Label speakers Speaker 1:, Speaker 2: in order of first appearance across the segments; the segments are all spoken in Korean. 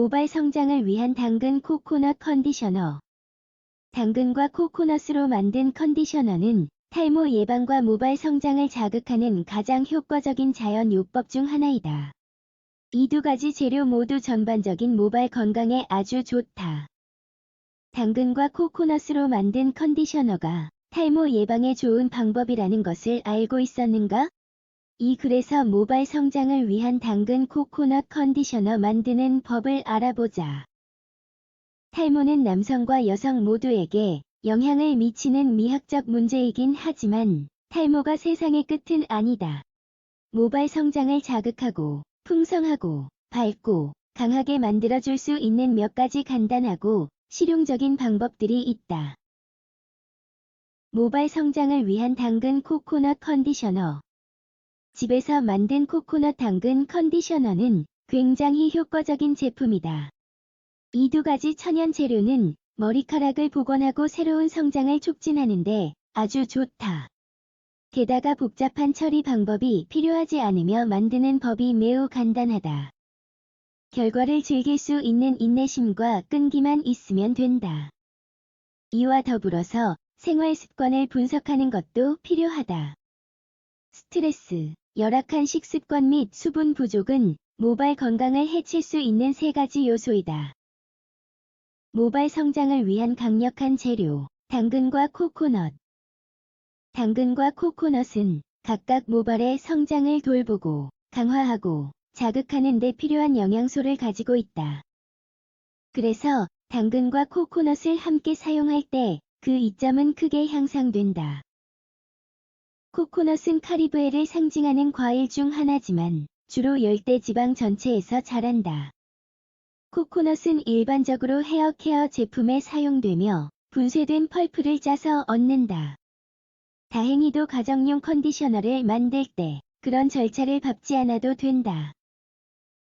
Speaker 1: 모발 성장을 위한 당근 코코넛 컨디셔너. 당근과 코코넛으로 만든 컨디셔너는 탈모 예방과 모발 성장을 자극하는 가장 효과적인 자연 요법 중 하나이다. 이 두 가지 재료 모두 전반적인 모발 건강에 아주 좋다. 당근과 코코넛으로 만든 컨디셔너가 탈모 예방에 좋은 방법이라는 것을 알고 있었는가? 이 글에서 모발 성장을 위한 당근 코코넛 컨디셔너 만드는 법을 알아보자. 탈모는 남성과 여성 모두에게 영향을 미치는 미학적 문제이긴 하지만 탈모가 세상의 끝은 아니다. 모발 성장을 자극하고 풍성하고 밝고 강하게 만들어줄 수 있는 몇 가지 간단하고 실용적인 방법들이 있다. 모발 성장을 위한 당근 코코넛 컨디셔너 집에서 만든 코코넛 당근 컨디셔너는 굉장히 효과적인 제품이다. 이 두 가지 천연 재료는 머리카락을 복원하고 새로운 성장을 촉진하는데 아주 좋다. 게다가 복잡한 처리 방법이 필요하지 않으며 만드는 법이 매우 간단하다. 결과를 즐길 수 있는 인내심과 끈기만 있으면 된다. 이와 더불어서 생활 습관을 분석하는 것도 필요하다. 스트레스, 열악한 식습관 및 수분 부족은 모발 건강을 해칠 수 있는 세 가지 요소이다. 모발 성장을 위한 강력한 재료, 당근과 코코넛. 당근과 코코넛은 각각 모발의 성장을 돌보고 강화하고 자극하는 데 필요한 영양소를 가지고 있다. 그래서 당근과 코코넛을 함께 사용할 때 그 이점은 크게 향상된다. 코코넛은 카리브해를 상징하는 과일 중 하나지만 주로 열대 지방 전체에서 자란다. 코코넛은 일반적으로 헤어 케어 제품에 사용되며 분쇄된 펄프를 짜서 얻는다. 다행히도 가정용 컨디셔너를 만들 때 그런 절차를 밟지 않아도 된다.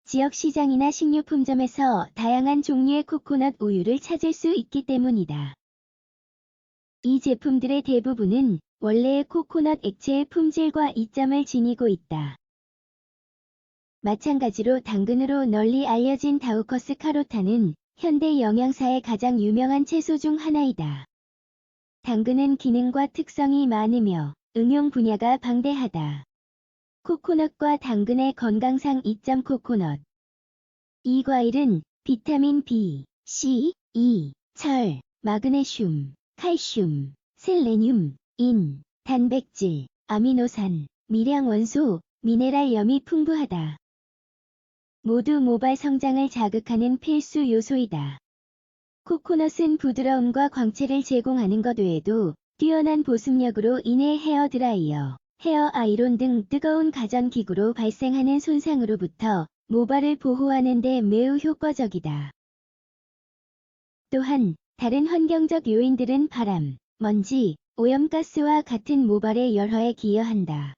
Speaker 1: 지역 시장이나 식료품점에서 다양한 종류의 코코넛 우유를 찾을 수 있기 때문이다. 이 제품들의 대부분은 원래의 코코넛 액체의 품질과 이점을 지니고 있다. 마찬가지로 당근으로 널리 알려진 다우커스 카로타는 현대 영양사의 가장 유명한 채소 중 하나이다. 당근은 기능과 특성이 많으며 응용 분야가 방대하다. 코코넛과 당근의 건강상 이점 코코넛. 이 과일은 비타민 B, C, E, 철, 마그네슘, 칼슘, 셀레늄, 인, 단백질, 아미노산, 미량 원소, 미네랄염이 풍부하다. 모두 모발 성장을 자극하는 필수 요소이다. 코코넛은 부드러움과 광채를 제공하는 것 외에도 뛰어난 보습력으로 인해 헤어 드라이어, 헤어 아이론 등 뜨거운 가전기구로 발생하는 손상으로부터 모발을 보호하는 데 매우 효과적이다. 또한 다른 환경적 요인들은 바람, 먼지, 오염가스와 같은 모발의 열화에 기여한다.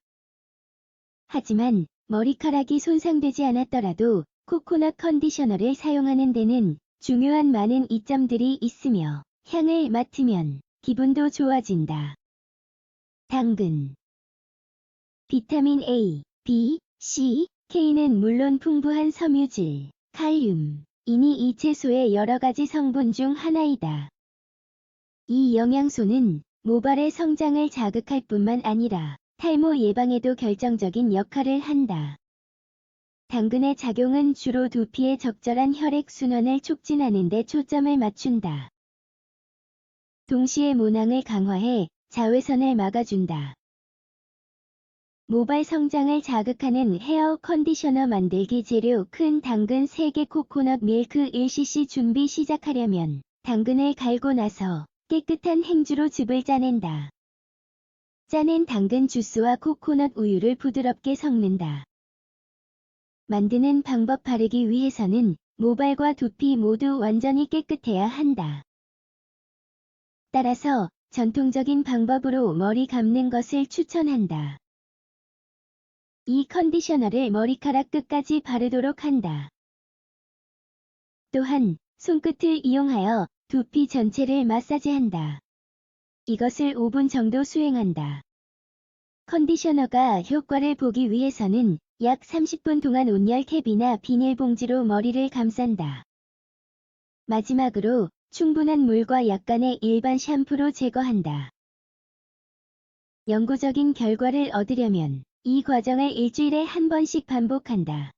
Speaker 1: 하지만 머리카락이 손상되지 않았더라도 코코넛 컨디셔너를 사용하는 데는 중요한 많은 이점들이 있으며 향을 맡으면 기분도 좋아진다. 당근 비타민 A, B, C, K는 물론 풍부한 섬유질, 칼륨, 이니 이 채소의 여러 가지 성분 중 하나이다. 이 영양소는 모발의 성장을 자극할 뿐만 아니라 탈모 예방에도 결정적인 역할을 한다. 당근의 작용은 주로 두피의 적절한 혈액 순환을 촉진하는 데 초점을 맞춘다. 동시에 모낭을 강화해 자외선을 막아준다. 모발 성장을 자극하는 헤어 컨디셔너 만들기 재료 큰 당근 3개 코코넛 밀크 1cc 준비 시작하려면 당근을 갈고 나서 깨끗한 행주로 즙을 짜낸다. 짜낸 당근 주스와 코코넛 우유를 부드럽게 섞는다. 만드는 방법 바르기 위해서는 모발과 두피 모두 완전히 깨끗해야 한다. 따라서 전통적인 방법으로 머리 감는 것을 추천한다. 이 컨디셔너를 머리카락 끝까지 바르도록 한다. 또한 손끝을 이용하여 두피 전체를 마사지한다. 이것을 5분 정도 수행한다. 컨디셔너가 효과를 보기 위해서는 약 30분 동안 온열 캡이나 비닐봉지로 머리를 감싼다. 마지막으로 충분한 물과 약간의 일반 샴푸로 제거한다. 영구적인 결과를 얻으려면 이 과정을 일주일에 한 번씩 반복한다.